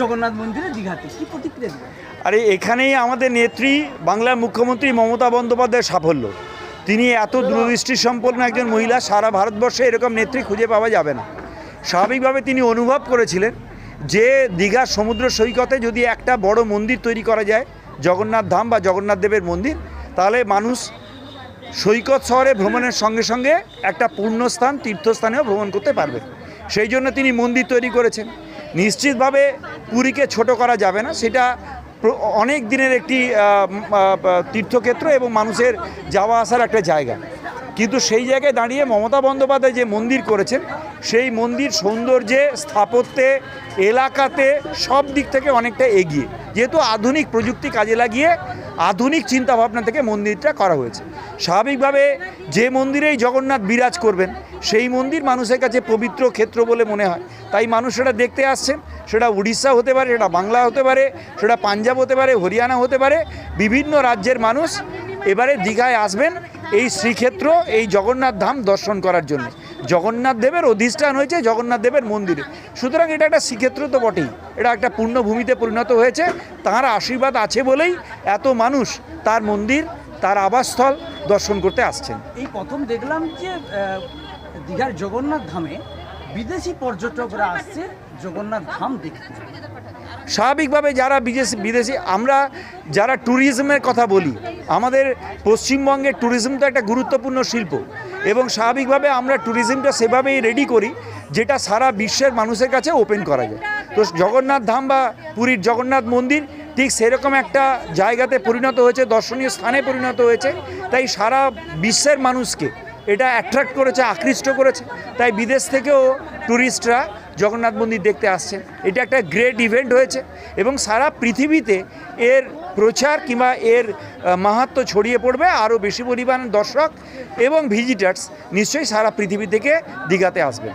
জগন্নাথ মন্দিরে দীঘাতে, কি প্রতিক্রিয়া দেবেন আরে এখানেই আমাদের নেত্রী বাংলার মুখ্যমন্ত্রী মমতা বন্দ্যোপাধ্যায়ের সাফল্য। তিনি এত দূরদৃষ্টি সম্পন্ন একজন মহিলা, সারা ভারতবর্ষে এরকম নেত্রী খুঁজে পাওয়া যাবে না। স্বাভাবিকভাবে তিনি অনুভব করেছিলেন যে দীঘার সমুদ্র সৈকতে যদি একটা বড় মন্দির তৈরি করা যায়, জগন্নাথ ধাম বা জগন্নাথ দেবের মন্দির, তাহলে মানুষ সৈকত শহরে ভ্রমণের সঙ্গে সঙ্গে একটা পূর্ণস্থান, তীর্থস্থানেও ভ্রমণ করতে পারবে। সেই জন্য তিনি মন্দির তৈরি করেছেন। নিশ্চিতভাবে পুরীকে ছোট করা যাবে না। সেটা অনেক দিনের একটি তীর্থক্ষেত্র এবং মানুষের যাওয়া আসার একটা জায়গা। কিন্তু সেই জায়গায় দাঁড়িয়ে মমতা বন্দ্যোপাধ্যায় যে মন্দির করেছেন, সেই মন্দির সৌন্দর্যে, স্থাপত্যে, এলাকাতে সব দিক থেকে অনেকটা এগিয়ে। যেহেতু আধুনিক প্রযুক্তি কাজে লাগিয়ে আধুনিক চিন্তাভাবনা থেকে মন্দিরটা করা হয়েছে। স্বাভাবিকভাবে যে মন্দিরেই জগন্নাথ বিরাজ করবেন, সেই মন্দির মানুষের কাছে পবিত্র ক্ষেত্র বলে মনে হয়। তাই মানুষ সেটা দেখতে আসছেন, সেটা উড়িষ্যা হতে পারে, সেটা বাংলা হতে পারে, সেটা পাঞ্জাব হতে পারে, হরিয়ানা হতে পারে, বিভিন্ন রাজ্যের মানুষ এবারে দীঘায় আসবেন এই শ্রীক্ষেত্র, এই জগন্নাথ ধাম দর্শন করার জন্য। জগন্নাথ দেবের অধিষ্ঠান হয়েছে জগন্নাথ দেবের মন্দিরে। সুতরাং এটা একটা শ্রীক্ষেত্র তো বটেই। এটা একটা পূর্ণভূমিতে পরিণত হয়েছে। তাঁর আশীর্বাদ আছে বলেই এত মানুষ তার মন্দির তার আবাসস্থল দর্শন করতে আসছেন। এই প্রথম দেখলাম যে দীঘার জগন্নাথ ধামে বিদেশি পর্যটকরা আসছে জগন্নাথ ধাম দেখতে। স্বাভাবিকভাবে যারা বিদেশি বিদেশি আমরা যারা ট্যুরিজমের কথা বলি আমাদের পশ্চিমবঙ্গের ট্যুরিজম তো একটা গুরুত্বপূর্ণ শিল্প। এবং স্বাভাবিকভাবে আমরা ট্যুরিজমটা সেভাবেই রেডি করি, যেটা সারা বিশ্বের মানুষের কাছে ওপেন করা যায়। তো জগন্নাথ ধাম বা পুরীর জগন্নাথ মন্দির ঠিক সেরকম একটা জায়গাতে পরিণত হয়েছে, দর্শনীয় স্থানে পরিণত হয়েছে, তাই সারা বিশ্বের মানুষকে এটা অ্যাট্রাক্ট করেছে, আকৃষ্ট করেছে। তাই বিদেশ থেকেও ট্যুরিস্টরা জগন্নাথ মন্দির দেখতে আসছেন। এটা একটা গ্রেট ইভেন্ট হয়েছে এবং সারা পৃথিবীতে এর প্রচার কিংবা এর মাহাত্ম ছড়িয়ে পড়বে আরও বেশি পরিমাণ দর্শক এবং ভিজিটার্স নিশ্চয়ই সারা পৃথিবী থেকে দীঘাতে আসবেন।